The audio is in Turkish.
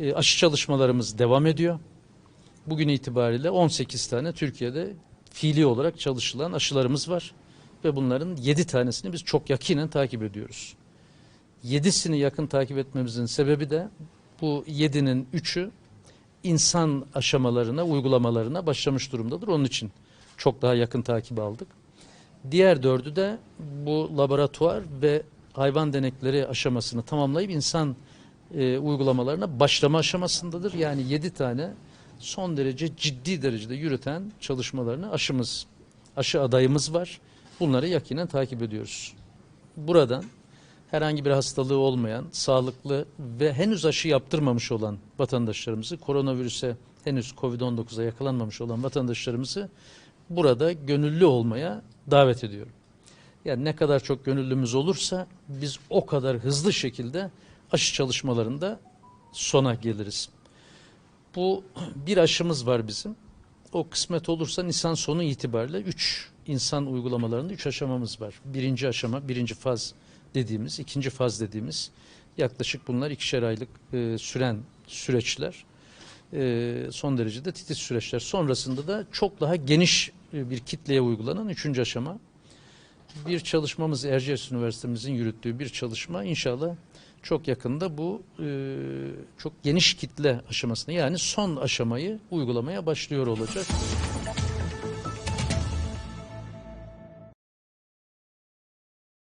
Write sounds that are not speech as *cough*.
E, aşı çalışmalarımız devam ediyor. Bugün itibariyle 18 tane Türkiye'de fiili olarak çalışılan aşılarımız var. Ve bunların 7 tanesini biz çok yakinen takip ediyoruz. 7'sini yakın takip etmemizin sebebi de bu 7'nin 3'ü insan aşamalarına, uygulamalarına başlamış durumdadır. Onun için çok daha yakın takip aldık. Diğer dördü de bu laboratuvar ve hayvan denekleri aşamasını tamamlayıp insan e, uygulamalarına başlama aşamasındadır. Yani 7 tane son derece ciddi derecede yürüten çalışmalarını aşımız, aşı adayımız var. Bunları yakinen takip ediyoruz. Buradan herhangi bir hastalığı olmayan, sağlıklı ve henüz aşı yaptırmamış olan vatandaşlarımızı, koronavirüse henüz Covid-19'a yakalanmamış olan vatandaşlarımızı burada gönüllü olmaya davet ediyorum. Yani ne kadar çok gönüllümüz olursa biz o kadar hızlı şekilde aşı çalışmalarında sona geliriz. Bu *clears throat* bir aşımız var bizim. O kısmet olursa Nisan sonu itibariyle 3 insan uygulamalarında 3 aşamamız var. Birinci aşama, birinci faz dediğimiz, ikinci faz dediğimiz yaklaşık bunlar ikişer aylık e, süren süreçler. E, son derece de titiz süreçler. Sonrasında da çok daha geniş e, bir kitleye uygulanan üçüncü aşama. Bir çalışmamız Erciyes Üniversitemizin yürüttüğü bir çalışma inşallah çok yakında bu e, çok geniş kitle aşamasını yani son aşamayı uygulamaya başlıyor olacak.